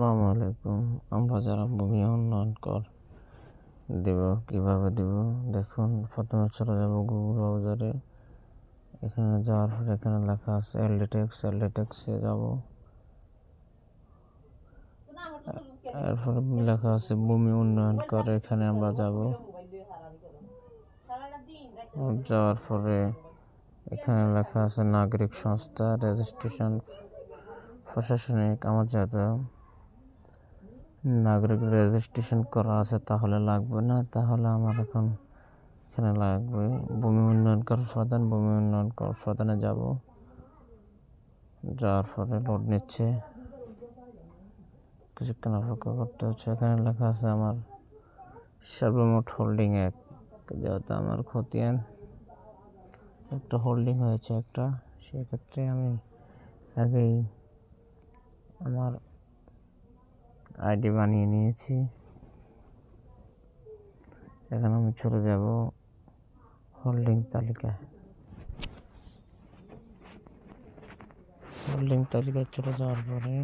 আসসালামু আলাইকুম। আমরা যারা ভূমি উন্নয়ন কর দেব, কীভাবে দেব? দেখুন, প্রথমে চলে যাব গুগল ব্রাউজারে এখানে যাওয়ার পর এখানে লেখা আছে এলডিটেক্স এলডিটেক্সে যাব। এরপরে লেখা আছে ভূমি উন্নয়ন কর, এখানে আমরা যাব। যাওয়ার পরে এখানে লেখা আছে নাগরিক সংস্থা রেজিস্ট্রেশন প্রশাসনিক আমার যেহেতু নাগরিক রেজিস্ট্রেশন করা আছে, তাহলে লাগবে না। তাহলে আমার এখন এখানে লাগবে। ভূমি উন্নয়ন কর প্রধান ভূমি উন্নয়ন কর প্রধানে যাব। যাওয়ার পরে লোড নিচ্ছে। কিছুক্ষণ অপেক্ষা করতে হচ্ছে। এখানে লেখা আছে আমার সর্বমোট হোল্ডিং এক। যেহেতু আমার খতিয়ান, একটা হোল্ডিং হয়েছে একটা। সেক্ষেত্রে আমি আগেই আমার আইডি বানিয়ে নিয়েছি। এখন আমি চলে যাব হোল্ডিং তালিকায়। হোল্ডিং তালিকায় চলে যাওয়ার পরে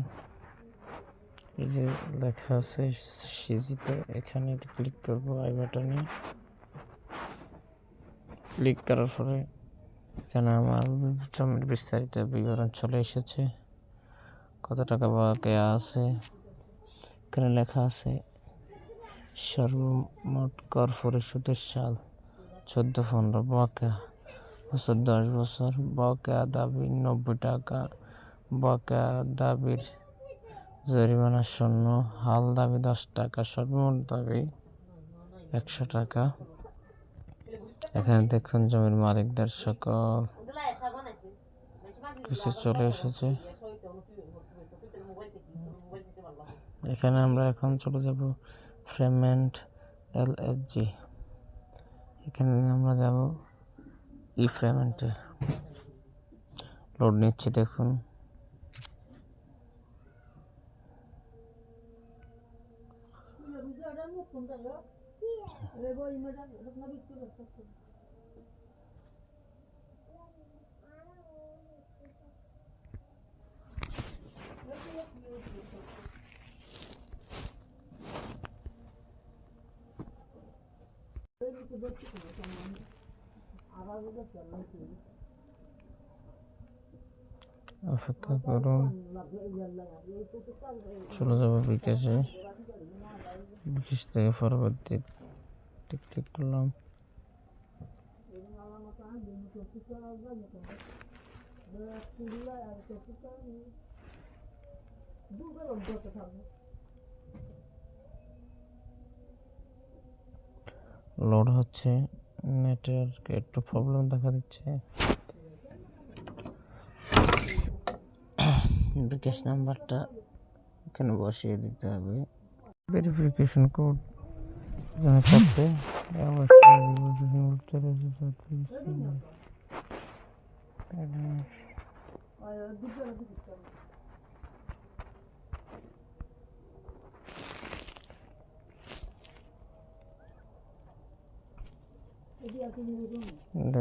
এই যে লেখা আছে সিজিতে, এখানে ক্লিক করব আই বাটনে। ক্লিক করার পরে এখানে আমার জমির বিস্তারিত বিবরণ চলে এসেছে। কত টাকা বকেয়া আছে? এখানে লেখা আছে, সর্বমোট কর পরিশোধের সাল চোদ্দ পনেরো, বকেয়া বছর দশ বছর, বকেয়া দাবি নব্বই টাকা, বকেয়া দাবির জরিমানা শূন্য, হাল দাবি দশ টাকা, সর্বমোট দাবি একশো টাকা। এখানে দেখুন জমির মালিকদের সকল কিছু চলে এসেছে। এখানে আমরা এখন চলে যাব পেমেন্ট এলএসজি এখানে আমরা যাব ই পেমেন্টে লোড নিচ্ছে, দেখুন। অপেক্ষা করুন। চলে যাব বিকাশে বিকাশ থেকে পরবর্তী টিক টিক করলাম। লোড হচ্ছে নেটওয়ার্ক একটু প্রবলেম দেখা দিচ্ছে। বিকাশ নাম্বারটা এখানে বসিয়ে দিতে হবে। ভেরিফিকেশন কোড এখানে থাকবে। অবশ্যই verification code চলে এসেছে।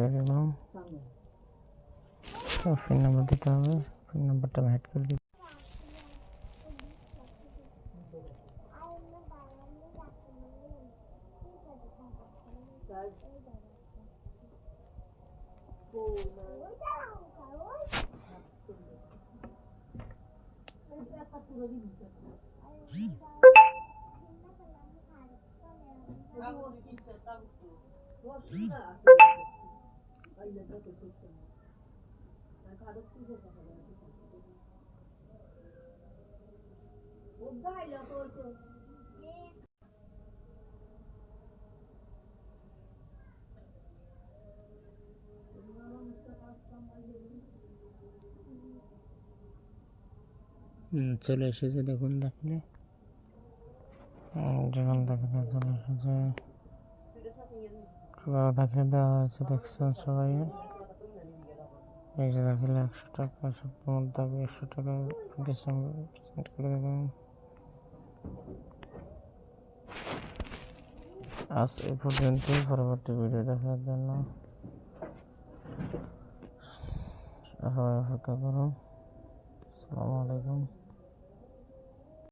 দেখলাম। পিন নাম্বার দিতে হবে। পিন নাম্বারটা আমি অ্যাড করে দিই হুম, চলে এসেছে দেখুন দেখলে যখন দেখলে চলে এসেছে। কীভাবে দেখলে দেওয়া হয়েছে দেখছেন সবাই এই যে দেখলে একশো টাকা সপ্তাহের দাবি একশো টাকা করে দেবেন আজ এ পর্যন্ত পরবর্তী ভিডিও দেখার জন্য সবাই অপেক্ষা করুন আসসালামু আলাইকুম